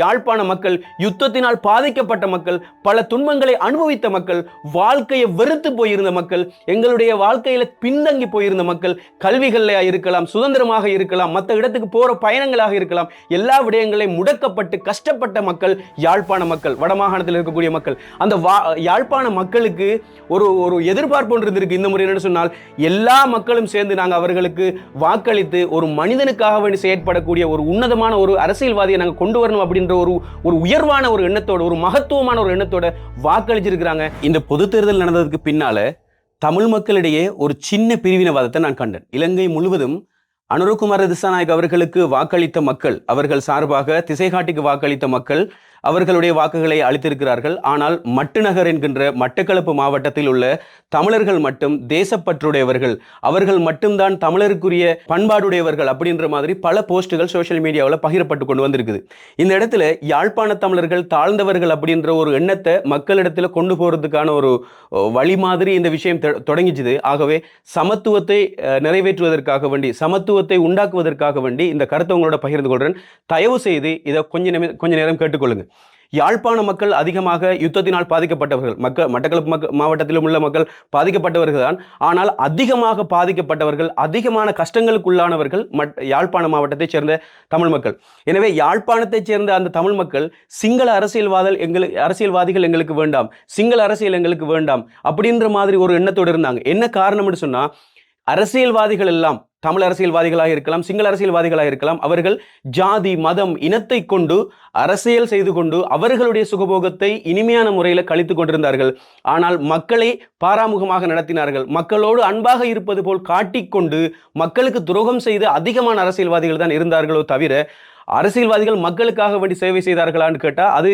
யாழ்ப்பாண மக்கள் யுத்தத்தினால் பாதிக்கப்பட்ட மக்கள் பல துன்பங்களை அனுபவித்த மக்கள் வாழ்க்கையை வெறுத்து போயிருந்த மக்கள் எங்களுடைய வாழ்க்கையில பின்தங்கி போயிருந்த மக்கள் கல்விகள்ல இருக்கலாம் சுதந்திரமாக இருக்கலாம் மற்ற இடத்துக்கு போகிற பயணங்களாக இருக்கலாம் எல்லா விடயங்களையும் முடக்கப்பட்டு கஷ்டப்பட்ட மக்கள் யாழ்ப்பாண மக்கள் வடமாகாணத்தில் இருக்கக்கூடிய மக்கள். அந்த வா யாழ்ப்பாண மக்களுக்கு ஒரு ஒரு எதிர்பார்ப்பு ஒன்று இருந்திருக்கு. இந்த முறை என்னன்னு சொன்னால் எல்லா மக்களும் சேர்ந்து நாங்கள் அவர்களுக்கு வாக்களித்து ஒரு மனிதனுக்காக வேண்டி செயற்படக்கூடிய ஒரு உன்னதமான ஒரு அரசியல்வாதியை நாங்கள் கொண்டு வரணும் அப்படின்னு அப்படின்ற ஒரு ஒரு உயர்வான ஒரு எண்ணத்தோட ஒரு மகத்துவமான ஒரு எண்ணத்தோட வாக்களிச்சிருக்கிறாங்க. இந்த பொது தேர்தல் நடந்ததுக்கு பின்னால தமிழ் மக்களிடையே ஒரு சின்ன பிரிவினவாதத்தை நான் கண்டேன். இலங்கை முழுவதும் அனுரகுமார திசாநாயக் அவர்களுக்கு வாக்களித்த மக்கள் அவர்கள் சார்பாக திசைகாட்டிக்கு வாக்களித்த மக்கள் அவர்களுடைய வாக்குகளை அளித்திருக்கிறார்கள். ஆனால் மட்டுநகர் என்கின்ற மட்டக்களப்பு மாவட்டத்தில் உள்ள தமிழர்கள் மட்டும் தேசப்பற்றுடையவர்கள் அவர்கள் மட்டும்தான் தமிழருக்குரிய பண்பாடுடையவர்கள் அப்படின்ற மாதிரி பல போஸ்ட்டுகள் சோஷியல் மீடியாவில் பகிரப்பட்டு கொண்டு வந்திருக்குது. இந்த இடத்துல யாழ்ப்பாண தமிழர்கள் தாழ்ந்தவர்கள் அப்படின்ற ஒரு எண்ணத்தை மக்களிடத்தில் கொண்டு போகிறதுக்கான ஒரு வழி மாதிரி இந்த விஷயம் தொடங்கிச்சுது. ஆகவே சமத்துவத்தை நிறைவேற்றுவதற்காக வேண்டி சமத்துவத்தை உண்டாக்குவதற்காக வேண்டி இந்த கருத்தை உங்களோட பகிர்ந்து கொள்கிறேன் தயவு செய்து இதை கொஞ்ச நேரம் கொஞ்ச நேரம் கேட்டுக்கொள்ளுங்க. யாழ்ப்பாண மக்கள் அதிகமாக யுத்தத்தினால் பாதிக்கப்பட்டவர்கள் மக்கள் மட்டக்களப்பு மக்க மாவட்டத்திலும் உள்ள மக்கள் பாதிக்கப்பட்டவர்கள் தான் ஆனால் அதிகமாக பாதிக்கப்பட்டவர்கள் அதிகமான கஷ்டங்களுக்குள்ளானவர்கள் மட் யாழ்ப்பாண மாவட்டத்தைச் சேர்ந்த தமிழ் மக்கள். எனவே யாழ்ப்பாணத்தைச் சேர்ந்த அந்த தமிழ் மக்கள் சிங்கள அரசியல்வாதல் எங்களுக்கு அரசியல்வாதிகள் எங்களுக்கு வேண்டாம் சிங்கள அரசியல் எங்களுக்கு வேண்டாம் அப்படின்ற மாதிரி ஒரு எண்ணத்தோடு இருந்தாங்க. என்ன காரணம்னு சொன்னால் அரசியல்வாதிகள் எல்லாம் தமிழ் அரசியல்வாதிகளாக இருக்கலாம் சிங்கள அரசியல்வாதிகளாக இருக்கலாம் அவர்கள் ஜாதி மதம் இனத்தை கொண்டு அரசியல் செய்து கொண்டு அவர்களுடைய சுகபோகத்தை இனிமையான முறையில் கழித்து கொண்டிருந்தார்கள். ஆனால் மக்களை பாராமுகமாக நடத்தினார்கள். மக்களோடு அன்பாக இருப்பது போல் காட்டிக்கொண்டு மக்களுக்கு துரோகம் செய்து அதிகமான அரசியல்வாதிகள் தான் இருந்தார்களோ தவிர அரசியல்வாதிகள் மக்களுக்காக வேண்டி சேவை செய்தார்களான்னு கேட்டால் அது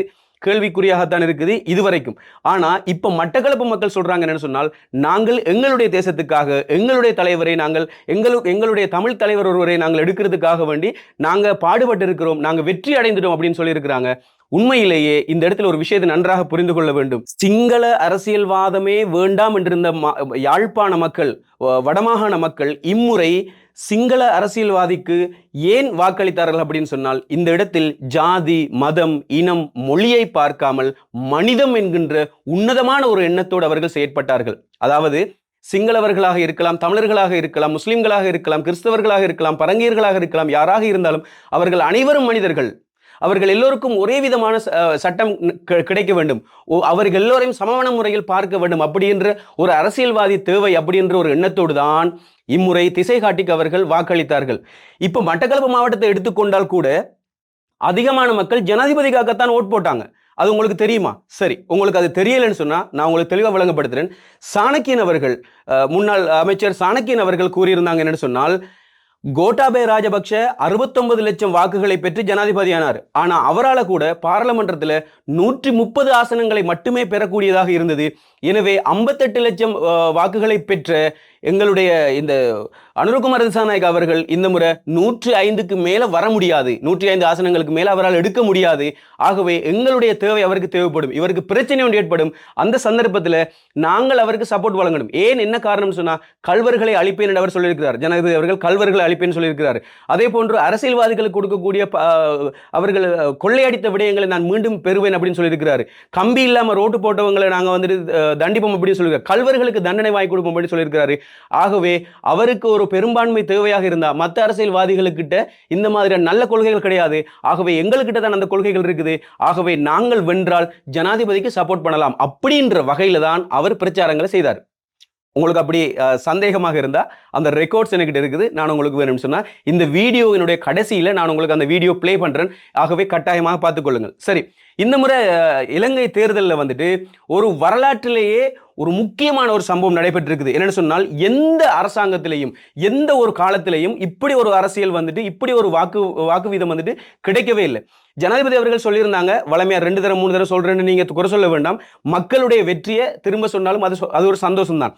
கேள்விக்குறியாகத்தான் இருக்குது இதுவரைக்கும். ஆனால் இப்போ மட்டக்களப்பு மக்கள் சொல்கிறாங்க என்னென்னு சொன்னால் நாங்கள் எங்களுடைய தேசத்துக்காக எங்களுடைய தலைவரை நாங்கள் எங்களு எங்களுடைய தமிழ் தலைவர் ஒருவரை நாங்கள் எடுக்கிறதுக்காக வேண்டி நாங்கள் பாடுபட்டு இருக்கிறோம் நாங்கள் வெற்றி அடைந்துட்டோம் அப்படின்னு சொல்லியிருக்கிறாங்க. உண்மையிலேயே இந்த இடத்துல ஒரு விஷயத்தை நன்றாக புரிந்து கொள்ள வேண்டும். சிங்கள அரசியல்வாதமே வேண்டாம் என்றிருந்த ம- யாழ்ப்பாண மக்கள் வடமாகாண மக்கள் இம்முறை சிங்கள அரசியல்வாதிக்கு ஏன் வாக்களித்தார்கள் அப்படின்னு சொன்னால் இந்த இடத்தில் ஜாதி மதம் இனம் மொழியை பார்க்காமல் மனிதம் என்கின்ற உன்னதமான ஒரு எண்ணத்தோடு அவர்கள் செயற்பட்டார்கள். அதாவது சிங்களவர்களாக இருக்கலாம் தமிழர்களாக இருக்கலாம் முஸ்லிம்களாக இருக்கலாம் கிறிஸ்தவர்களாக இருக்கலாம் பரங்கியர்களாக இருக்கலாம் யாராக இருந்தாலும் அவர்கள் அனைவரும் மனிதர்கள். அவர்கள் எல்லோருக்கும் ஒரே விதமான சட்டம் கிடைக்க வேண்டும். ஓ- அவர்கள் எல்லோரையும் சமமான முறையில் பார்க்க வேண்டும். அப்படின்ற ஒரு அரசியல்வாதி தேவை அப்படின்ற ஒரு எண்ணத்தோடு தான் இம்முறை திசை காட்டிக்கு அவர்கள் வாக்களித்தார்கள். இப்போ மட்டக்களப்பு மாவட்டத்தை எடுத்துக்கொண்டால் கூட அதிகமான மக்கள் ஜனாதிபதிக்காகத்தான் ஓட் போட்டாங்க. அது உங்களுக்கு தெரியுமா? சரி உங்களுக்கு அது தெரியலைன்னு சொன்னா நான் உங்களுக்கு தெளிவாக விளங்கப்படுத்துறேன். சாணக்கியன் அவர்கள் முன்னாள் அமைச்சர் சாணக்கியன் அவர்கள் கூறியிருந்தாங்க என்னன்னு சொன்னால் கோட்டாபே ராஜபக்ஷ அறுபத்தொன்பது லட்சம் வாக்குகளை பெற்று ஜனாதிபதியானார். ஆனா அவரால கூட பாராளுமன்றத்தில் நூற்றி முப்பது ஆசனங்களை மட்டுமே பெறக்கூடியதாக இருந்தது. எனவே ஐம்பத்தெட்டு லட்சம் வாக்குகளை பெற்ற எங்களுடைய இந்த அனுரகுமார் திசாநாயக் அவர்கள் இந்த முறை நூற்றி ஐந்துக்கு மேல வர முடியாது. நூற்றி ஐந்து ஆசனங்களுக்கு மேல அவரால் எடுக்க முடியாது. ஆகவே எங்களுடைய தேவை அவருக்கு தேவைப்படும். இவருக்கு பிரச்சனை ஒன்று ஏற்படும். அந்த சந்தர்ப்பத்தில் நாங்கள் அவருக்கு சப்போர்ட் வழங்கணும். ஏன் என்ன காரணம் சொன்னா கல்வர்களை அழிப்பேன் என்று அவர் சொல்லியிருக்கிறார். ஜனாதிபதி அவர்கள் கல்வர்களை அளிப்பேன்னு சொல்லியிருக்கிறார். அதே போன்று அரசியல்வாதிகளுக்கு கொடுக்கக்கூடிய அவர்கள் கொள்ளையடித்த விடயங்களை நான் மீண்டும் பெறுவேன் அப்படின்னு சொல்லியிருக்கிறார். கம்பி இல்லாம ரோட்டு போட்டவங்களை நாங்க வந்துட்டு தண்டிப்போம் அப்படின்னு சொல்லியிருக்காரு. கல்வர்களுக்கு தண்டனை வாங்கி கொடுப்போம் அப்படின்னு சொல்லியிருக்கிறாரு. ஆகவே அவருக்கு ஒரு பெரும்பான்மை தேவையாக இருந்தா மற்ற அரசியல்வாதிகளுக்கிட்ட இந்த மாதிரியான நல்ல கொள்கைகள் கிடையாது. ஆகவே எங்கள்கிட்ட தான் அந்த கொள்கைகள் இருக்குது. ஆகவே நாங்கள் வென்றால் ஜனாதிபதிக்கு சப்போர்ட் பண்ணலாம் அப்படின்ற வகையில் தான் அவர் பிரச்சாரங்களை செய்தார். உங்களுக்கு அப்படி சந்தேகமாக இருந்தால் அந்த ரெக்கார்ட்ஸ் என்கிட்ட இருக்குது. நான் உங்களுக்கு வேணும்னு சொன்னால் இந்த வீடியோவினுடைய கடைசியில் நான் உங்களுக்கு அந்த வீடியோ ப்ளே பண்ணுறேன் ஆகவே கட்டாயமாக பார்த்துக்கொள்ளுங்கள் சரி இந்த முறை இலங்கை தேர்தலில் வந்துட்டு ஒரு வரலாற்றிலேயே ஒரு முக்கியமான ஒரு சம்பவம் நடைபெற்றிருக்குது. என்னென்னு சொன்னால் எந்த அரசாங்கத்திலையும் எந்த ஒரு காலத்திலையும் இப்படி ஒரு அரசியல் வந்துட்டு இப்படி ஒரு வாக்கு வாக்கு வீதம் வந்துட்டு கிடைக்கவே இல்லை. ஜனாதிபதி அவர்கள் சொல்லியிருந்தாங்க வளமையாக ரெண்டு தரம் மூணு தரம் சொல்கிறேன்னு நீங்கள் குறை சொல்ல வேண்டாம். மக்களுடைய வெற்றியை திரும்ப சொன்னாலும் அது சொ- அது ஒரு சந்தோஷம் தான்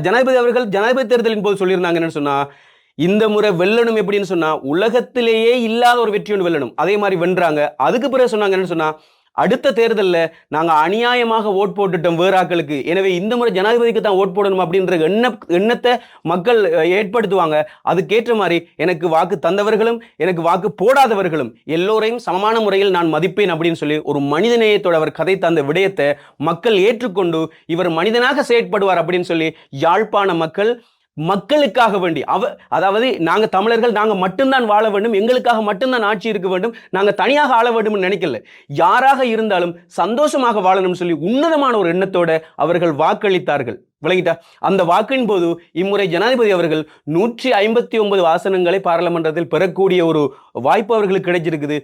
ஜனாதிபதி அவர்கள் ஜனாதிபதி தேர்தலின் போது சொல்லியிருந்தாங்க என்னன்னு சொன்னா இந்த முறை வெல்லணும் எப்படின்னு சொன்னா உலகத்திலேயே இல்லாத ஒரு வெற்றி ஒன்று வெல்லணும். அதே மாதிரி வென்றாங்க. அதுக்கு பிறகு சொன்னாங்க என்னன்னு சொன்னா அடுத்த தேர்தலில் நாங்கள் அநியாயமாக ஓட் போட்டுட்டோம் வேறாக்களுக்கு. எனவே இந்த முறை ஜனாதிபதிக்கு தான் ஓட் போடணும் அப்படின்ற எண்ண எண்ணத்தை மக்கள் ஏற்படுத்துவாங்க. அதுக்கேற்ற மாதிரி எனக்கு வாக்கு தந்தவர்களும் எனக்கு வாக்கு போடாதவர்களும் எல்லோரையும் சமமான முறையில் நான் மதிப்பேன் அப்படின்னு சொல்லி ஒரு மனிதநேயத்தோட அவர் கதை தந்த விடயத்தை மக்கள் ஏற்றுக்கொண்டு இவர் மனிதனாக செயற்படுவார் அப்படின்னு சொல்லி யாழ்ப்பாண மக்கள் மக்களுக்காக வேண்டி. அவ அதாவது நாங்கள் தமிழர்கள் நாங்கள் மட்டும்தான் வாழ வேண்டும். எங்களுக்காக மட்டும்தான் ஆட்சி இருக்க வேண்டும். நாங்கள் தனியாக ஆள வேண்டும்னு நினைக்கல. யாராக இருந்தாலும் சந்தோஷமாக வாழணும்னு சொல்லி உன்னதமான ஒரு எண்ணத்தோட அவர்கள் வாக்களித்தார்கள். விளங்கிட்டா? அந்த வாக்கின் போது இம்முறை ஜனாதிபதி அவர்கள் நூற்றி ஐம்பத்தி ஒன்பது ஆசனங்களை பாராளுமன்றத்தில் பெறக்கூடிய ஒரு வாய்ப்பு அவர்களுக்கு கிடைச்சிருக்குது.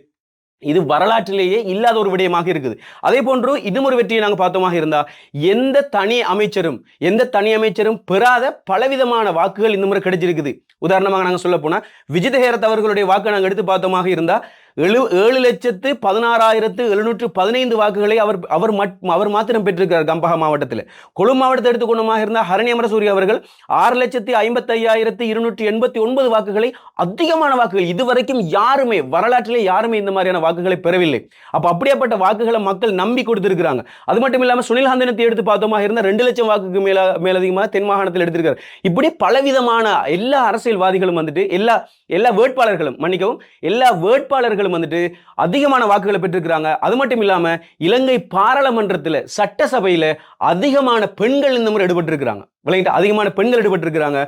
இது வரலாற்றிலேயே இல்லாத ஒரு விடயமாக இருக்குது. அதே போன்று இன்னும் ஒரு வெற்றியை நாங்கள் பார்த்தோமாக இருந்தால் எந்த தனி அமைச்சரும் எந்த தனி அமைச்சரும் பெறாத பலவிதமான வாக்குகள் இந்த முறை கிடைச்சிருக்குது. உதாரணமாக நாங்கள் சொல்ல போனால் விஜிதஹேரத் அவர்களுடைய வாக்கை நாங்கள் எடுத்து பார்த்தோமாக இருந்தால் எழு ஏழு லட்சத்து பதினாறாயிரத்து எழுநூற்று பதினைந்து வாக்குகளை அவர் அவர் அவர் மாத்திரம் பெற்றிருக்கிறார் கம்பஹா மாவட்டத்தில். கொழு மாவட்டத்தை எடுத்துக்கொண்டமாக இருந்தால் ஹரணி அமரசூரி அவர்கள் ஆறு லட்சத்தி ஐம்பத்தையாயிரத்து இருநூற்றி எண்பத்தி ஒன்பது வாக்குகளை அதிகமான வாக்குகள். இதுவரைக்கும் யாருமே வரலாற்றிலே யாருமே இந்த மாதிரியான வாக்குகளை பெறவில்லை. அப்போ அப்படியேப்பட்ட வாக்குகளை மக்கள் நம்பி கொடுத்திருக்கிறாங்க. அது மட்டும் இல்லாமல் சுனில் ஹந்தனத்தை எடுத்து பார்த்தோமாக இருந்தால் ரெண்டு லட்சம் வாக்குக்கு மேல மேலதிகமாக தென் மாகாணத்தில் எடுத்திருக்காரு இப்படி பலவிதமான எல்லா அரசியல்வாதிகளும் வந்துட்டு எல்லா எல்லா வேட்பாளர்களும் மன்னிக்கவும் எல்லா வேட்பாளர்களும் வந்துட்டு அதிகமான வாக்குகளை பெற்றிருக்கிறாங்க. அது மட்டும் இல்லாம இலங்கை பாராளுமன்றத்தில் சட்டசபையில் அதிகமான பெண்கள் இந்த முறை ஈடுபட்டிருக்கிறாங்க. விளையிட்டு அதிகமான பெண்கள் ஈடுபட்டிருக்கிறாங்க.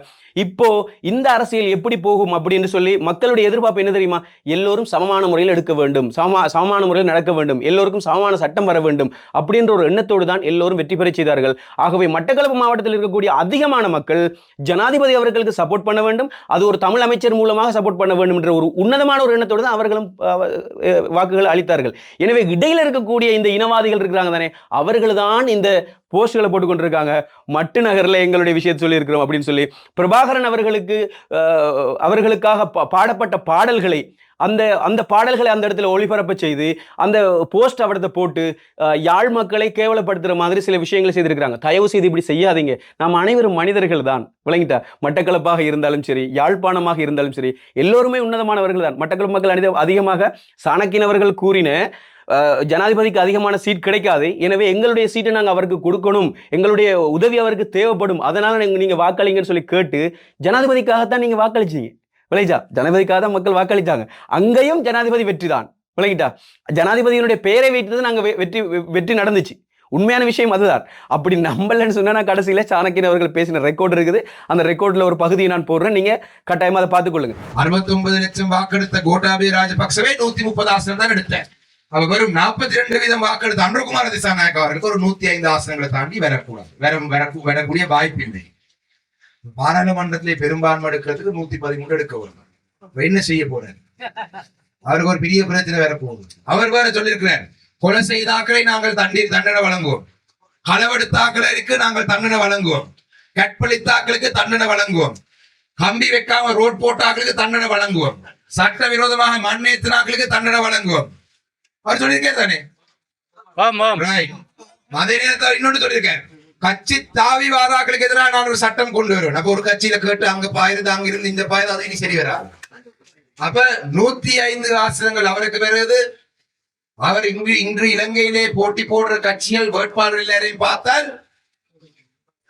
இப்போ இந்த அரசியல் எப்படி போகும் அப்படின்னு சொல்லி மக்களுடைய எதிர்பார்ப்பு என்ன தெரியுமா? எல்லோரும் சமமான முறையில் எடுக்க வேண்டும். சம சமமான முறையில் நடக்க வேண்டும். எல்லோருக்கும் சமமான சட்டம் வர வேண்டும் அப்படின்ற ஒரு எண்ணத்தோடு தான் எல்லோரும் வெற்றி பெற செய்தார்கள். ஆகவே மட்டக்களப்பு மாவட்டத்தில் இருக்கக்கூடிய அதிகமான மக்கள் ஜனாதிபதி அவர்களுக்கு சப்போர்ட் பண்ண வேண்டும். அது ஒரு தமிழ் அமைச்சர் மூலமாக சப்போர்ட் பண்ண வேண்டும் என்ற ஒரு உன்னதமான ஒரு எண்ணத்தோடு தான் அவர்களும் வாக்குகள் அளித்தார்கள். எனவே இடையில் இருக்கக்கூடிய இந்த இனவாதிகள் இருக்கிறாங்க தானே அவர்கள் தான் இந்த போஸ்ட்களை போட்டு கொண்டிருக்காங்க மட்டு நகரில் எங்களுடைய விஷயத்தை சொல்லியிருக்கிறோம் அப்படின்னு சொல்லி பிரபாகரன் அவர்களுக்கு அவர்களுக்காக பா- பாடப்பட்ட பாடல்களை அந்த அந்த பாடல்களை அந்த இடத்துல ஒளிபரப்ப செய்து அந்த போஸ்ட் அவடத்தை போட்டு யாழ் மக்களை கேவலப்படுத்துகிற மாதிரி சில விஷயங்களை செய்திருக்கிறாங்க. தயவு செய்து இப்படி செய்யாதீங்க. நாம் அனைவரும் மனிதர்கள் தான். விளங்கிட்டா மட்டக்களப்பாக இருந்தாலும் சரி யாழ்ப்பாணமாக இருந்தாலும் சரி எல்லோருமே உன்னதமானவர்கள் தான். மட்டக்களப்பு மக்கள் அனித அதிகமாக சாணக்கினவர்கள் கூறின ஜனாதிபதிக்கு அதிகமான சீட் கிடைக்காது. எனவே எங்களுடைய சீட்டை நாங்கள் அவருக்கு கொடுக்கணும். எங்களுடைய உதவி அவருக்கு தேவைப்படும். அதனால நீங்க- நீங்க வாக்களிங்கன்னு சொல்லி கேட்டு ஜனாதிபதிக்காகத்தான் நீங்க வாக்களிச்சீங்க. விளைஞ்சா ஜனாதிபதிக்காக தான் மக்கள் வாக்களித்தாங்க அங்கேயும் ஜனாதிபதி வெற்றி தான். விளங்கிட்டா? ஜனாதிபதியினுடைய பெயரை வைத்து நாங்கள் வெற்றி வெற்றி நடந்துச்சு. உண்மையான விஷயம் அதுதான். அப்படி நம்பலன்னு சொன்னால் நான் கடைசியில் சாணக்கியன் அவர்கள் பேசின ரெக்கார்டு இருக்குது. அந்த ரெக்கார்டில் ஒரு பகுதியை நான் போடுறேன். நீங்க கட்டாயமா அதை பார்த்துக்கொள்ளுங்க. அறுபத்தி ஒன்பது லட்சம் வாக்கெடுத்த கோட்டாபி ராஜபக்சவே நூத்தி முப்பது ஆசனம் தான் எடுத்தேன். அவர் வெறும் நாற்பத்தி ரெண்டு வீதம் வாக்கெடுத்த அன்றகுமார திசாநாயக் அவருக்கு ஒரு நூத்தி ஐந்து ஆசனங்களை தாண்டி வரக்கூடாது. வர வர வரக்கூடிய வாய்ப்பு இல்லை பாராளுமன்றத்திலே பெரும்பான்மை எடுக்கிறதுக்கு நூத்தி பதிமூணு எடுக்க வரும் என்ன செய்ய போறாரு? அவருக்கு ஒரு பெரிய பிரச்சனை வேற போகுது. அவர் வேற சொல்லியிருக்கிறார் கொலை செய்தாக்களை நாங்கள் தண்ணீர் தண்டனை வழங்குவோம். களவெடுத்தாக்களுக்கு நாங்கள் தண்டனை வழங்குவோம். கற்பழித்தாக்களுக்கு தண்டனை வழங்குவோம். கம்பி வைக்காம ரோட் போட்டாக்களுக்கு தண்டனை வழங்குவோம். சட்ட விரோதமாக மண் ஏத்தினாக்களுக்கு தண்டனை வழங்குவோம். அவர் சொல்லியிருக்கேன் தானே? Right. அதே நேரத்தில் இன்னொன்று சொல்லியிருக்கேன் கட்சி தாவி வாராக்களுக்கு எதிராக நான் ஒரு சட்டம் கொண்டு வருவேன். அப்ப ஒரு கட்சியில கேட்டு அங்க பாயுது அங்க இருந்து இந்த பாயுது அது இனி சரி வராது அப்ப நூத்தி ஐந்து ஆசனங்கள் அவருக்கு வருது அவர் இன்று இன்று இலங்கையிலே போட்டி போடுற கட்சிகள் வேட்பாளர் எல்லாரையும் பார்த்தால்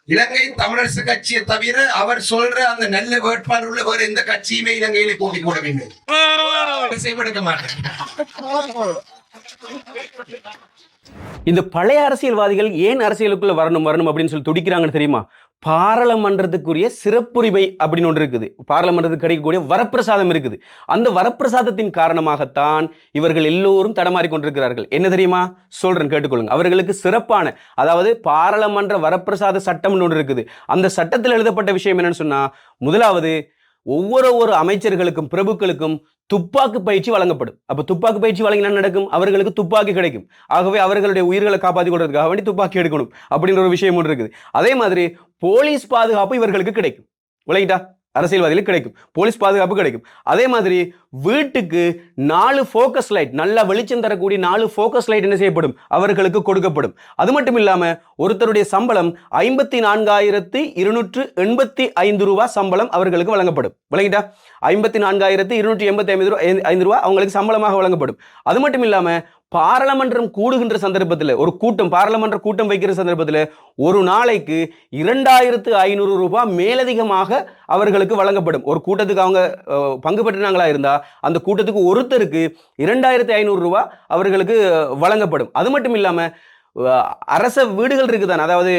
இலங்கை தமிழரசு கட்சியை தவிர அவர் சொல்ற அந்த நல்ல வேட்பாளர் உள்ள வேற எந்த கட்சியுமே இலங்கையிலே போட்டி போடவில்லை. செய்வெடுக்க மாட்டேன். இந்த பழைய அரசியல்வாதிகள் ஏன் அரசியலுக்குள்ள வரணும் வரணும் அப்படின்னு சொல்லி துடிக்கிறாங்கன்னு தெரியுமா? பாராளுமன்றத்துக்குரிய சிறப்புரிமை அப்படின்னு ஒன்று இருக்குது. பாராளுமன்றத்துக்கு கிடைக்கக்கூடிய வரப்பிரசாதம் இருக்குது. அந்த வரப்பிரசாதத்தின் காரணமாகத்தான் இவர்கள் எல்லோரும் தடமாறி கொண்டிருக்கிறார்கள். என்ன தெரியுமா? சொல்றேன் கேட்டுக்கொள்ளுங்க. அவர்களுக்கு சிறப்பான அதாவது பாராளுமன்ற வரப்பிரசாத சட்டம்னு ஒன்று இருக்குது. அந்த சட்டத்தில் எழுதப்பட்ட விஷயம் என்னன்னு சொன்னா முதலாவது ஒவ்வொரு ஒரு அமைச்சர்களுக்கும் பிரபுக்களுக்கும் துப்பாக்கு பயிற்சி வழங்கப்படும். அப்போ துப்பாக்கி பயிற்சி வழங்கினா நடக்கும்? அவர்களுக்கு துப்பாக்கி கிடைக்கும். ஆகவே அவர்களுடைய உயிர்களை காப்பாற்றி கொள்றதுக்காக வேண்டி துப்பாக்கி எடுக்கணும். அப்படின்ற ஒரு விஷயம் ஒன்று இருக்குது. அதே மாதிரி போலீஸ் பாதுகாப்பு இவர்களுக்கு கிடைக்கும். விளங்கிட்டா? அரசியல்வாதிகளுக்கு கிடைக்கும். போலீஸ் பாதுகாப்பு கிடைக்கும். அதே மாதிரி வீட்டுக்கு நாலு ஃபோக்கஸ் லைட் நல்ல வெளிச்சம் தரக்கூடிய நாலு ஃபோக்கஸ் லைட் என்ன செய்யப்படும்? அவர்களுக்கு கொடுக்கப்படும். அது மட்டும் இல்லாமல் ஒருத்தருடைய சம்பளம் ஐம்பத்தி நான்காயிரத்தி இருநூற்று எண்பத்தி ஐந்து ரூபா சம்பளம் அவர்களுக்கு வழங்கப்படும். விளங்கிட்டா? ஐம்பத்தி நான்காயிரத்தி இருநூற்றி எண்பத்தி ஐந்து ரூபா ஐந்து ரூபா அவங்களுக்கு சம்பளமாக வழங்கப்படும். அது மட்டும் இல்லாமல் பாராளுமன்றம் கூடுகின்ற சந்தர்ப்பத்தில் ஒரு கூட்டம் பாராளுமன்ற கூட்டம் வைக்கிற சந்தர்ப்பத்தில் ஒரு நாளைக்கு இரண்டாயிரத்து ஐநூறு ரூபாய் மேலதிகமாக அவர்களுக்கு வழங்கப்படும். ஒரு கூட்டத்துக்கு அவங்க பங்கு பெற்றினாங்களா இருந்தால் அந்த கூட்டத்துக்கு ஒருத்தருக்கு இரண்டாயிரத்து ஐநூறு ரூபாய் அவர்களுக்கு வழங்கப்படும். அது மட்டும் இல்லாமல் அரச வீடுகள் இருக்குதான் அதாவது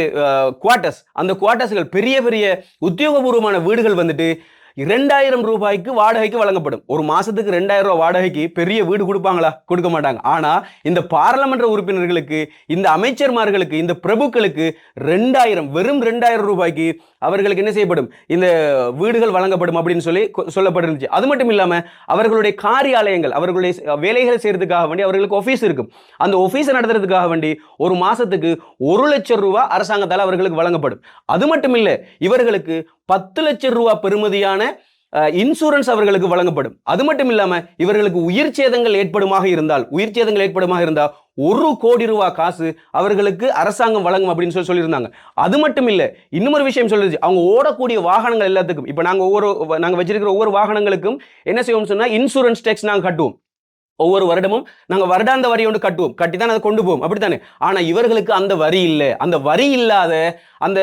குவார்ட்டர்ஸ் அந்த குவார்ட்டர்ஸ்கள் பெரிய பெரிய உத்தியோகபூர்வமான வீடுகள் வந்துட்டு இரண்டாயிரம் ரூபாய்க்கு வாடகைக்கு வழங்கப்படும். ஒரு மாசத்துக்கு ரெண்டாயிரம் ரூபாய் வாடகைக்கு பெரிய வீடு கொடுப்பாங்களா? கொடுக்க மாட்டாங்க. ஆனா இந்த பாராளுமன்ற உறுப்பினர்களுக்கு இந்த அமைச்சர்மார்களுக்கு இந்த பிரபுக்களுக்கு ரெண்டாயிரம் வெறும் ரெண்டாயிரம் ரூபாய்க்கு அவர்களுக்கு என்ன செய்யப்படும்? இந்த வீடுகள் வழங்கப்படும் அப்படின்னு சொல்லி கொ- சொல்லப்பட்டிருந்துச்சு. அது மட்டும் இல்லாமல் அவர்களுடைய காரியாலயங்கள் அவர்களுடைய வேலைகள் செய்யறதுக்காக வேண்டி அவர்களுக்கு ஆஃபீஸ் இருக்கும். அந்த ஆஃபீஸை நடத்துறதுக்காக வேண்டி ஒரு மாசத்துக்கு ஒரு லட்சம் ரூபா அரசாங்கத்தால் அவர்களுக்கு வழங்கப்படும். அது மட்டும் இல்லை இவர்களுக்கு பத்து லட்சம் ரூபா பெறுமதியான இன்சூரன்ஸ் அவர்களுக்கு வழங்கப்படும். அது மட்டும் இல்லாமல் இவர்களுக்கு உயிர் சேதங்கள் ஏற்படுமாக இருந்தால் உயிர் சேதங்கள் ஏற்படுமாக இருந்தால் ஒரு கோடி ரூபாய் காசு அவர்களுக்கு அரசாங்கம் வழங்கும் அப்படின்னு சொல்லி சொல்லியிருந்தாங்க. அது மட்டும் இல்லை இன்னொரு விஷயம் சொல்லுச்சு அவங்க ஓடக்கூடிய வாகனங்கள் எல்லாத்துக்கும் இப்போ நாங்கள் ஒவ்வொரு நாங்கள் வச்சிருக்கிற ஒவ்வொரு வாகனங்களுக்கும் என்ன செய்வோம் சொன்னால் இன்சூரன்ஸ் டேக்ஸ் நாங்கள் கட்டுவோம். ஒவ்வொரு வருடமும் நாங்கள் வருடாந்த வரி ஒன்று கட்டுவோம். கட்டி தான் அதை கொண்டு போவோம். அப்படித்தானே? ஆனால் இவர்களுக்கு அந்த வரி இல்லை. அந்த வரி இல்லாத அந்த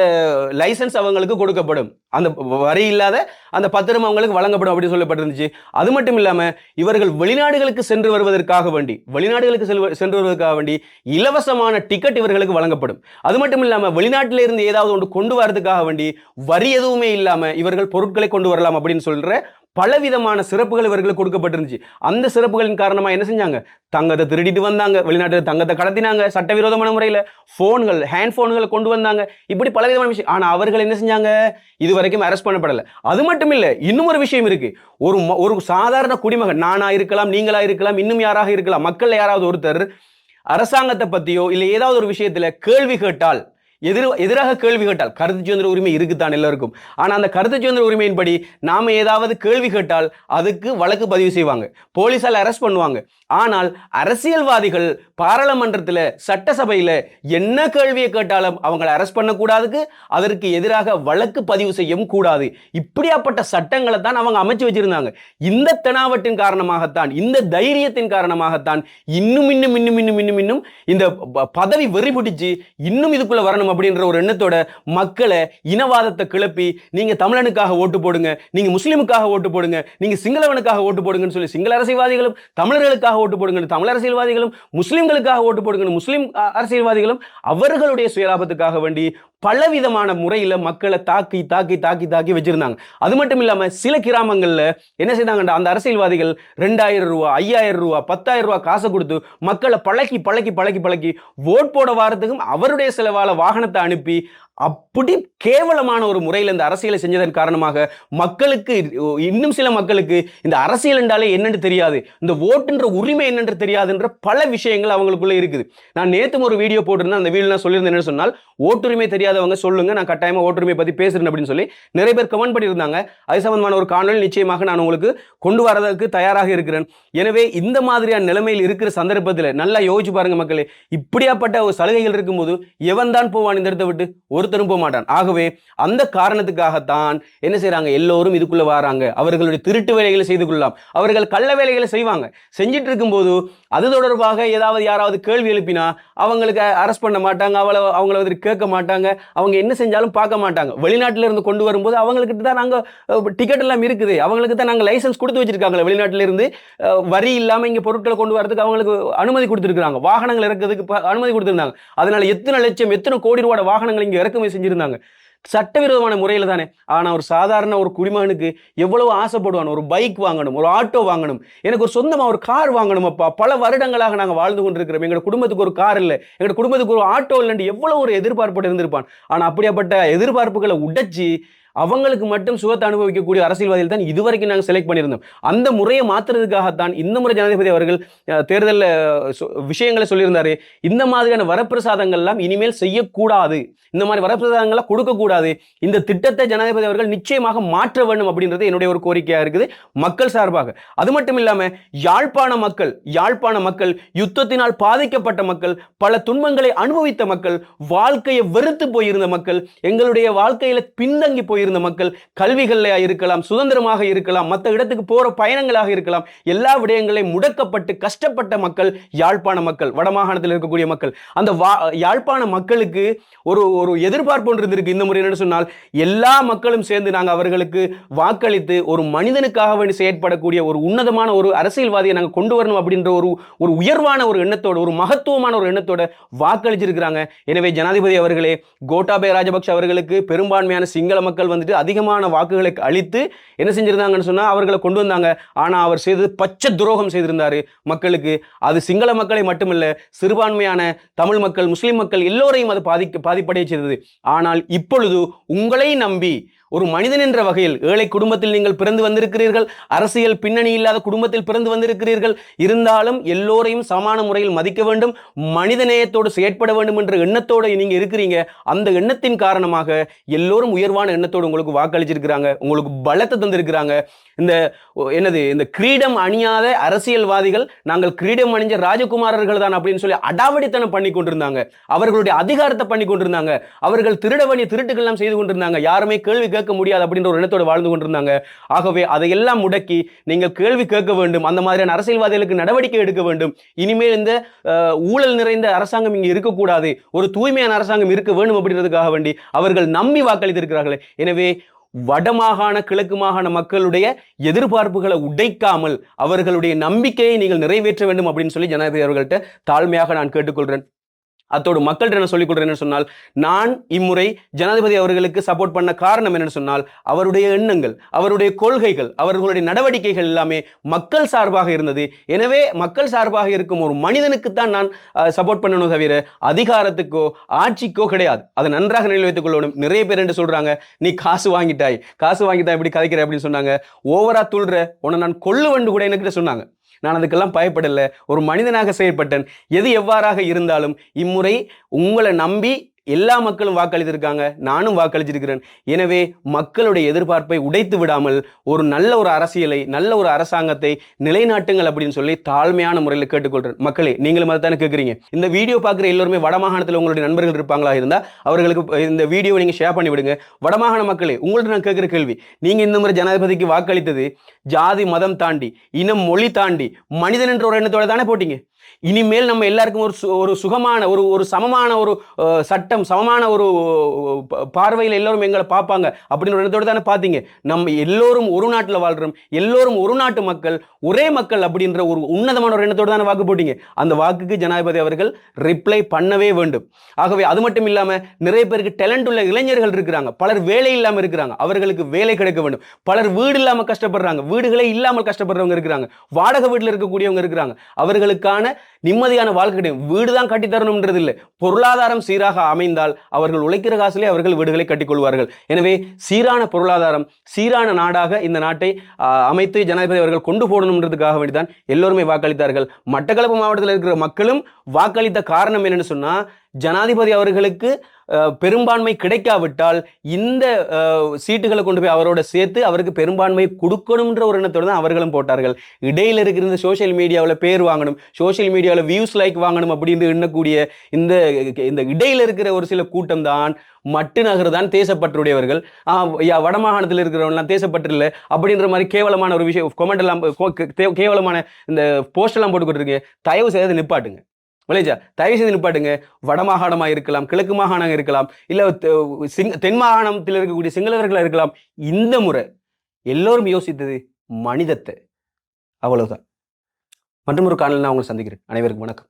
லைசன்ஸ் அவங்களுக்கு கொடுக்கப்படும். அந்த வரி இல்லாத அந்த பத்திரம் அவங்களுக்கு வழங்கப்படும் அப்படின்னு சொல்லப்பட்டிருந்துச்சு. அது மட்டும் இல்லாமல் இவர்கள் வெளிநாடுகளுக்கு சென்று வருவதற்காக வேண்டி வெளிநாடுகளுக்கு செல்வ சென்று வருவதற்காக வேண்டி இலவசமான டிக்கெட் இவர்களுக்கு வழங்கப்படும். அது மட்டும் இல்லாமல் வெளிநாட்டில இருந்து ஏதாவது ஒன்று கொண்டு வரதுக்காக வேண்டி வரி எதுவுமே இல்லாமல் இவர்கள் பொருட்களை கொண்டு வரலாம் அப்படின்னு சொல்கிற பலவிதமான சிறப்புகள் இவர்களுக்கு கொடுக்கப்பட்டிருந்துச்சு. அந்த சிறப்புகளின் காரணமாக என்ன செஞ்சாங்க? தங்கத்தை திருடிட்டு வந்தாங்க. வெளிநாட்டில் தங்கத்தை கடத்தினாங்க சட்டவிரோதமான முறையில். ஃபோன்கள் ஹேண்ட் ஃபோன்களை கொண்டு வந்தாங்க. இப்படி பலவிதமான விஷயம். ஆனா அவர்கள் என்ன செஞ்சாங்க? இது வரைக்கும் அரெஸ்ட் பண்ணப்படலை. அது மட்டும் இல்லை இன்னும் ஒரு விஷயம் இருக்கு. ஒரு ஒரு சாதாரண குடிமகன் நானா இருக்கலாம் நீங்களா இருக்கலாம் இன்னும் யாராக இருக்கலாம் மக்கள் யாராவது ஒருத்தர் அரசாங்கத்தை பத்தியோ இல்லை ஏதாவது ஒரு விஷயத்துல கேள்வி கேட்டால் எதிர் எதிராக கேள்வி கேட்டால் கருத்து சுதந்திர உரிமை இருக்குதான் எல்லாருக்கும். ஆனால் அந்த கருத்து சுதந்திர உரிமையின்படி நாம் ஏதாவது கேள்வி கேட்டால் அதுக்கு வழக்கு பதிவு செய்வாங்க. போலீஸால் அரெஸ்ட் பண்ணுவாங்க. ஆனால் அரசியல்வாதிகள் பாராளுமன்றத்தில் சட்டசபையில் என்ன கேள்வியை கேட்டாலும் அவங்களை அரெஸ்ட் பண்ணக்கூடாதுக்கு அதற்கு எதிராக வழக்கு பதிவு செய்யவும் கூடாது. இப்படியாப்பட்ட சட்டங்களை தான் அவங்க அமைச்சு வச்சிருந்தாங்க. இந்த தெனாவட்டின் காரணமாகத்தான் இந்த தைரியத்தின் காரணமாகத்தான் இன்னும் இன்னும் இன்னும் இன்னும் இன்னும் இன்னும் இந்த ப- பதவி வெறி பிடிச்சு இன்னும் இதுக்குள்ள வரணும் அப்படின்ற ஒரு எண்ணத்தோட மக்களை இனவாதத்தை கிளப்பி நீங்க தமிழனுக்காக ஓட்டு போடுங்க நீங்க முஸ்லிமுக்காக ஓட்டு போடுங்க நீங்க சிங்களவனுக்காக ஓட்டு போடுங்கன்னு சொல்லி சிங்கள அரசியல்வாதிகளும் தமிழர்களுக்காக ஓட்டு போடுங்க தமிழ் அரசியல்வாதிகளும் முஸ்லீம்களுக்காக ஓட்டு போடுங்கன்னு முஸ்லீம் அரசியல்வாதிகளும் அவர்களுடைய சுயலாபத்துக்காக வேண்டி பலவிதமான முறையில மக்களை தாக்கி தாக்கி தாக்கி தாக்கி வச்சிருந்தாங்க. அது மட்டும் இல்லாம சில கிராமங்கள்ல என்ன செய்தாங்கண்டா அந்த அரசியல்வாதிகள் ரெண்டாயிரம் ரூபா ஐயாயிரம் ரூபா பத்தாயிரம் ரூபா காசை கொடுத்து மக்களை பழக்கி பழக்கி பழக்கி பழக்கி ஓட் போட வாரத்துக்கும் அவருடைய செலவால வாகனத்தை அனுப்பி அப்படி கேவலமான ஒரு முறையில் இந்த அரசியலை செஞ்சதன் காரணமாக மக்களுக்கு இன்னும் சில மக்களுக்கு இந்த அரசியல் என்றாலே என்னென்று தெரியாது இந்த ஓட்டுன்ற உரிமை என்னென்று தெரியாதுன்ற பல விஷயங்கள் அவங்களுக்குள்ள இருக்குது. நான் நேற்று ஒரு வீடியோ போட்டிருந்தேன் அந்த வீடியோ நான் சொல்லியிருந்தேன் என்ன சொன்னால் ஓட்டுரிமை தெரியாதவங்க சொல்லுங்க நான் கட்டாயமாக ஓட்டுரிமை பற்றி பேசுறேன் அப்படின்னு சொல்லி நிறைய பேர் கமெண்ட் பண்ணியிருந்தாங்க. அது சம்பந்தமான ஒரு காணொலி நிச்சயமாக நான் உங்களுக்கு கொண்டு வரதற்கு தயாராக இருக்கிறேன். எனவே இந்த மாதிரியான நிலைமையில் இருக்கிற சந்தர்ப்பத்தில் நல்லா யோசிச்சு பாருங்க மக்களே இப்படியாப்பட்ட ஒரு சலுகைகள் இருக்கும்போது எவன் தான் போவான் இந்த இடத்தை விட்டு? ஒரு ஒருத்தரும் போக மாட்டான் ஆகவே அந்த காரணத்துக்காகத்தான் என்ன செய்றாங்க? எல்லோரும் இதுக்குள்ள வராங்க. அவர்களுடைய திருட்டு வேலைகளை செய்து கொள்ளலாம். அவர்கள் கள்ள வேலைகளை செய்வாங்க. செஞ்சிட்டு இருக்கும்போது அது தொடர்பாக ஏதாவது யாராவது கேள்வி எழுப்பினா அவங்களுக்கு அரெஸ்ட் பண்ண மாட்டாங்க அவளை அவங்கள வந்து கேட்க மாட்டாங்க அவங்க என்ன செஞ்சாலும் பார்க்க மாட்டாங்க. வெளிநாட்டில் இருந்து கொண்டு வரும்போது அவங்கக்கிட்ட தான் நாங்கள் டிக்கெட் எல்லாம் இருக்குது. அவங்களுக்கு தான் நாங்கள் லைசன்ஸ் கொடுத்து வச்சிருக்காங்களே வெளிநாட்டில இருந்து. வரி இல்லாமல் இங்கே பொருட்களை கொண்டு வரதுக்கு அவங்களுக்கு அனுமதி கொடுத்துருக்காங்க வாகனங்கள் இறக்கிறதுக்கு அனுமதி கொடுத்துருந்தாங்க. அதனால எத்தனை லட்சம் எத்தனை கோடி ரூபாய் வாகனங்கள் இங்கே இறக்குமதி செஞ்சிருந்தாங்க. சட்டவிரோதமான முறையில் தானே. ஆனால் ஒரு சாதாரண ஒரு குடிமகனுக்கு எவ்வளவு ஆசைப்படுவான் ஒரு பைக் வாங்கணும் ஒரு ஆட்டோ வாங்கணும் எனக்கு ஒரு சொந்தமாக ஒரு கார் வாங்கணும் அப்பா. பல வருடங்களாக நாங்கள் வாழ்ந்து கொண்டிருக்கிறோம். எங்கள் குடும்பத்துக்கு ஒரு கார் இல்லை எங்கள் குடும்பத்துக்கு ஒரு ஆட்டோ இல்லைன்னு எவ்வளோ ஒரு எதிர்பார்ப்பு இருந்திருப்பான். ஆனால் அப்படியாப்பட்ட எதிர்பார்ப்புகளை உடைச்சி அவங்களுக்கு மட்டும் சுகத்தை அனுபவிக்கக்கூடிய அரசியல்வாதிகள் தான் இதுவரைக்கும் நாங்கள் செலக்ட் பண்ணியிருந்தோம். அந்த முறையை மாற்றுறதுக்காகத்தான் இந்த முறை ஜனாதிபதி அவர்கள் தேர்தலில் விஷயங்களை சொல்லியிருந்தாரு. இந்த மாதிரியான வரப்பிரசாதங்கள்லாம் இனிமேல் செய்யக்கூடாது. இந்த மாதிரி வரப்பிரசாதங்கள்லாம் கொடுக்கக்கூடாது. இந்த திட்டத்தை ஜனாதிபதி அவர்கள் நிச்சயமாக மாற்ற வேண்டும் அப்படின்றது என்னுடைய ஒரு கோரிக்கையாக இருக்குது மக்கள் சார்பாக. அது மட்டும் இல்லாமல் யாழ்ப்பாண மக்கள் யாழ்ப்பாண மக்கள் யுத்தத்தினால் பாதிக்கப்பட்ட மக்கள் பல துன்பங்களை அனுபவித்த மக்கள் வாழ்க்கையை வெறுத்து போயிருந்த மக்கள் எங்களுடைய வாழ்க்கையில் பின்தங்கி போய் போயிருந்த மக்கள் கல்விகள்ல இருக்கலாம் சுதந்திரமாக இருக்கலாம் மற்ற இடத்துக்கு போற பயணங்களாக இருக்கலாம் எல்லா விடயங்களையும் முடக்கப்பட்டு கஷ்டப்பட்ட மக்கள் யாழ்ப்பாண மக்கள் வடமாகாணத்தில் இருக்கக்கூடிய மக்கள். அந்த வா யாழ்ப்பாண மக்களுக்கு ஒரு ஒரு எதிர்பார்ப்பு ஒன்று இருந்திருக்கு. இந்த முறை என்னன்னு சொன்னால் எல்லா மக்களும் சேர்ந்து நாங்கள் அவர்களுக்கு வாக்களித்து ஒரு மனிதனுக்காக வேண்டி செயற்படக்கூடிய ஒரு உன்னதமான ஒரு அரசியல்வாதியை நாங்கள் கொண்டு வரணும் அப்படின்ற ஒரு ஒரு உயர்வான ஒரு எண்ணத்தோட ஒரு மகத்துவமான ஒரு எண்ணத்தோட வாக்களிச்சிருக்கிறாங்க. எனவே ஜனாதிபதி அவர்களே கோட்டாபய ராஜபக்ஷ அவர்களுக்கு பெரும்பான்மையான சிங்கள மக்கள் வந்துட்டு அதிகமான வாக்குகளை அளித்து என்ன செஞ்சிருந்தாங்கன்னு சொன்னா அவர்களை கொண்டு வந்தாங்க. ஆனா அவர் செய்தது பச்சை துரோகம் செய்திருந்தாரு மக்களுக்கு. அது சிங்கள மக்களை மட்டுமல்ல சிறுபான்மையான தமிழ் மக்கள் முஸ்லிம் மக்கள் எல்லோரையும் அது பாதிக்க பாதிப்படைய செய்தது. ஆனால் இப்பொழுது உங்களை நம்பி ஒரு மனிதன் என்ற வகையில் ஏழை குடும்பத்தில் நீங்கள் பிறந்து வந்திருக்கிறீர்கள் அரசியல் பின்னணி இல்லாத குடும்பத்தில் பிறந்து வந்திருக்கிறீர்கள் இருந்தாலும் எல்லோரையும் சமான முறையில் மதிக்க வேண்டும் மனிதநேயத்தோடு செயற்பட வேண்டும் என்ற எண்ணத்தோடு நீங்கள் இருக்கிறீங்க. அந்த எண்ணத்தின் காரணமாக எல்லோரும் உயர்வான எண்ணத்தோடு உங்களுக்கு வாக்களிச்சிருக்கிறாங்க உங்களுக்கு பலத்தை தந்திருக்கிறாங்க. இந்த என்னது இந்த கிரீடம் அணியாத அரசியல்வாதிகள் நாங்கள் கிரீடம் அணிஞ்ச ராஜகுமாரர்கள் தான் அப்படின்னு சொல்லி அடாவடித்தனம் பண்ணி கொண்டிருந்தாங்க. அவர்களுடைய அதிகாரத்தை பண்ணி கொண்டிருந்தாங்க. அவர்கள் திருட வேண்டிய திருட்டுகள் எல்லாம் செய்து கொண்டிருந்தாங்க. யாருமே கேள்வி கேட்க முடியாது அப்படின்ற ஒரு எண்ணத்தோடு வாழ்ந்து கொண்டிருந்தாங்க. ஆகவே அதையெல்லாம் முடக்கி நீங்கள் கேள்வி கேட்க வேண்டும். அந்த மாதிரியான அரசியல்வாதிகளுக்கு நடவடிக்கை எடுக்க வேண்டும். இனிமேல் இந்த ஊழல் நிறைந்த அரசாங்கம் இங்கே இருக்கக்கூடாது. ஒரு தூய்மையான அரசாங்கம் இருக்க வேண்டும் அப்படின்றதுக்காக வேண்டி அவர்கள் நம்பி வாக்களித்திருக்கிறார்கள். எனவே வடமாகாண கிழக்கு மாகாண மக்களுடைய எதிர்பார்ப்புகளை உடைக்காமல் அவர்களுடைய நம்பிக்கையை நீங்கள் நிறைவேற்ற வேண்டும் அப்படின்னு சொல்லி ஜனாதிபதி அவர்கள்ட்ட தாழ்மையாக நான் கேட்டுக்கொள்கிறேன். அத்தோடு மக்கள்கிட்ட என்ன சொல்லிக் கொடுறேன்னு சொன்னால் நான் இம்முறை ஜனாதிபதி அவர்களுக்கு சப்போர்ட் பண்ண காரணம் என்னன்னு சொன்னால் அவருடைய எண்ணங்கள் அவருடைய கொள்கைகள் அவர்களுடைய நடவடிக்கைகள் எல்லாமே மக்கள் சார்பாக இருந்தது. எனவே மக்கள் சார்பாக இருக்கும் ஒரு மனிதனுக்கு தான் நான் சப்போர்ட் பண்ணணும் தவிர அதிகாரத்துக்கோ ஆட்சிக்கோ கிடையாது. அதை நன்றாக நினைவு கொள்ளணும். நிறைய பேர் என்று சொல்றாங்க நீ காசு வாங்கிட்டாய் காசு வாங்கிட்டாய் இப்படி கதைக்கிற? அப்படின்னு சொன்னாங்க. ஓவரா துள்ற உன்னை நான் கொல்லுவண்டு கூட எனக்கு சொன்னாங்க. நான் அதுக்கெல்லாம் பயப்படலை. ஒரு மனிதனாக செயல்பட்டேன். எது எவ்வாறாக இருந்தாலும் இம்முறை உங்களை நம்பி எல்லா மக்களும் வாக்களித்திருக்காங்க. நானும் வாக்களிச்சிருக்கிறேன் எனவே மக்களுடைய எதிர்பார்ப்பை உடைத்து விடாமல் ஒரு நல்ல ஒரு அரசியலை நல்ல ஒரு அரசாங்கத்தை நிலைநாட்டுங்கள் அப்படின்னு சொல்லி தாழ்மையான முறையில் கேட்டுக்கொள்கிறேன். மக்களே நீங்களும் அதை தானே கேட்குறீங்க. இந்த வீடியோ பார்க்குற எல்லோருமே வடமாகாணத்தில் உங்களுடைய நண்பர்கள் இருப்பாங்களா இருந்தால் அவர்களுக்கு இந்த வீடியோ நீங்கள் ஷேர் பண்ணி விடுங்க. வடமாகாண மக்களே உங்கள்ட்ட நான் கேட்குற கேள்வி நீங்கள் இந்த முறை ஜனாதிபதிக்கு வாக்களித்தது ஜாதி மதம் தாண்டி இனம் மொழி தாண்டி மனிதன் என்ற ஒரு எண்ணத்தோட தானே போட்டீங்க? இனிமேல் நம்ம எல்லாருக்கும் ஒரு சு- ஒரு சுகமான ஒரு ஒரு சமமான ஒரு சட்டம் சமமான ஒரு பார்வையில் எல்லோரும் எங்களை பார்ப்பாங்க அப்படின்னு ஒரு எண்ணத்தோட தானே பார்த்தீங்க. நம்ம எல்லோரும் ஒரு நாட்டில் வாழ்கிறோம் எல்லோரும் ஒரு நாட்டு மக்கள் ஒரே மக்கள் அப்படின்ற ஒரு உன்னதமான ஒரு எண்ணத்தோடு தானே வாக்கு போட்டீங்க. அந்த வாக்குக்கு ஜனாதிபதி அவர்கள் ரிப்ளை பண்ணவே வேண்டும். ஆகவே அது மட்டும் இல்லாமல் நிறைய பேருக்கு டேலண்ட் உள்ள இளைஞர்கள் இருக்கிறாங்க. பலர் வேலை இல்லாமல் இருக்கிறாங்க. அவர்களுக்கு வேலை கிடைக்க வேண்டும். பலர் வீடு இல்லாமல் கஷ்டப்படுறாங்க. வீடுகளே இல்லாமல் கஷ்டப்படுறவங்க இருக்கிறாங்க. வாடகை வீட்டில் இருக்கக்கூடியவங்க இருக்கிறாங்க. அவர்களுக்கான நிம்மதியான வாழ்க்கை கிடைக்கும் வீடு தான் கட்டி தரணும்ன்றது இல்லை பொருளாதாரம் சீராக அமைந்தால் அவர்கள் உழைக்கிற காசுலே அவர்கள் வீடுகளை கட்டிக்கொள்வார்கள். எனவே சீரான பொருளாதாரம் சீரான நாடாக இந்த நாட்டை அமைத்து ஜனாதிபதி அவர்கள் கொண்டு போகணுன்றதுக்காக வேண்டிதான் எல்லோருமே வாக்களித்தார்கள். மட்டக்களப்பு மாவட்டத்தில் இருக்கிற மக்களும் வாக்களித்த காரணம் என்னன்னு சொன்னால் ஜனாதிபதி அவர்களுக்கு பெரும்பான்மை கிடைக்காவிட்டால் இந்த சீட்டுகளை கொண்டு போய் அவரோட சேர்த்து அவருக்கு பெரும்பான்மை கொடுக்கணுன்ற ஒரு எண்ணத்தோடு தான் அவர்களும் போட்டார்கள். இடையில் இருக்கிற இந்த சோஷியல் மீடியாவில் பேர் வாங்கணும் சோஷியல் மீடியாவில் வியூஸ் லைக் வாங்கணும் அப்படின்னு எண்ணக்கூடிய இந்த இந்த இடையில் இருக்கிற ஒரு சில கூட்டம் தான் மட்டு நகர் தான் தேசப்பற்றுடையவர்கள். வடமாகாணத்தில் இருக்கிறவங்களாம் தேசப்பற்று இல்லை அப்படின்ற மாதிரி கேவலமான ஒரு விஷயம் கொமெண்ட் எல்லாம் கேவலமான இந்த போஸ்டெல்லாம் போட்டு போட்டுக்கிட்டு தயவு செய்து நிப்பாட்டுங்க. மலேஜா தயவு செய்து நிப்பாட்டுங்க. வடமாகாணமாக இருக்கலாம் கிழக்கு மாகாணம் இருக்கலாம் இல்லை சிங் தென் மாகாணத்தில் இருக்கக்கூடிய சிங்களவர்களாக இருக்கலாம் இந்த முறை எல்லோரும் யோசித்தது மனிதத்தை. அவ்வளவுதான். மற்றும் ஒரு காணொலி நான் உங்களை சந்திக்கிறேன். அனைவருக்கும் வணக்கம்.